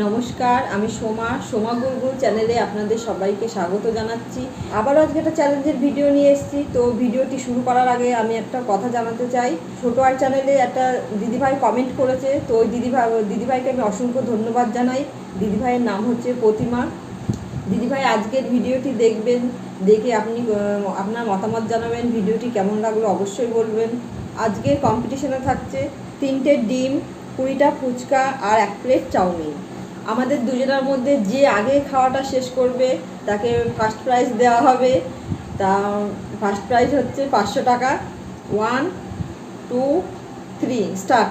নমস্কার, আমি সোমা সোমা গুলগুল চ্যানেলে আপনাদের সবাইকে স্বাগত জানাচ্ছি। আবারও আজকে একটা চ্যালেঞ্জের ভিডিও নিয়ে এসেছি। তো ভিডিওটি শুরু করার আগে আমি একটা কথা জানাতে চাই। ছোটো আর চ্যানেলে একটা দিদিভাই কমেন্ট করেছে। তো ওই দিদিভাই দিদিভাইকে আমি অসংখ্য ধন্যবাদ জানাই। দিদিভাইয়ের নাম হচ্ছে প্রতিমা। দিদিভাই, আজকের ভিডিওটি দেখবেন, দেখে আপনি আপনার মতামত জানাবেন। ভিডিওটি কেমন লাগল অবশ্যই বলবেন। আজকে কম্পিটিশনে থাকছে তিনটে ডিম, কুড়িটা ফুচকা আর এক প্লেট চাউমিন। আমাদের দুজনের মধ্যে যে আগে খাওয়াটা শেষ করবে, তাকে ফার্স্ট প্রাইজ দেওয়া হবে। তা ফার্স্ট প্রাইজ হচ্ছে পাঁচশো টাকা। ওয়ান টু থ্রি স্টার্ট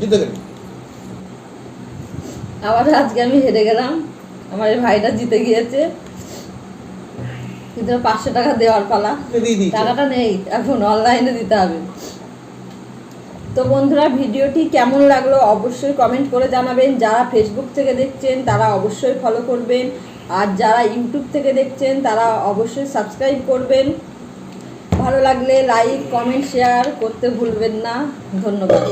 জিতে গেল আবার আজকে আমি হেরে গেলাম। আমার এই ভাইটা জিতে গিয়েছে। কিন্তু পাঁচশো টাকা দেওয়ার পালা। টাকাটা নেই। এখন অনলাইনে দিতে হবে। তো বন্ধুরা ভিডিওটি কেমন লাগল অবশ্যই কমেন্ট করে জানাবেন। যারা ফেসবুক থেকে দেখছেন তারা অবশ্যই ফলো করবেন। আর যারা ইউটিউব থেকে দেখছেন তারা অবশ্যই সাবস্ক্রাইব করবেন। ভালো লাগলে লাইক কমেন্ট শেয়ার করতে ভুলবেন না। ধন্যবাদ।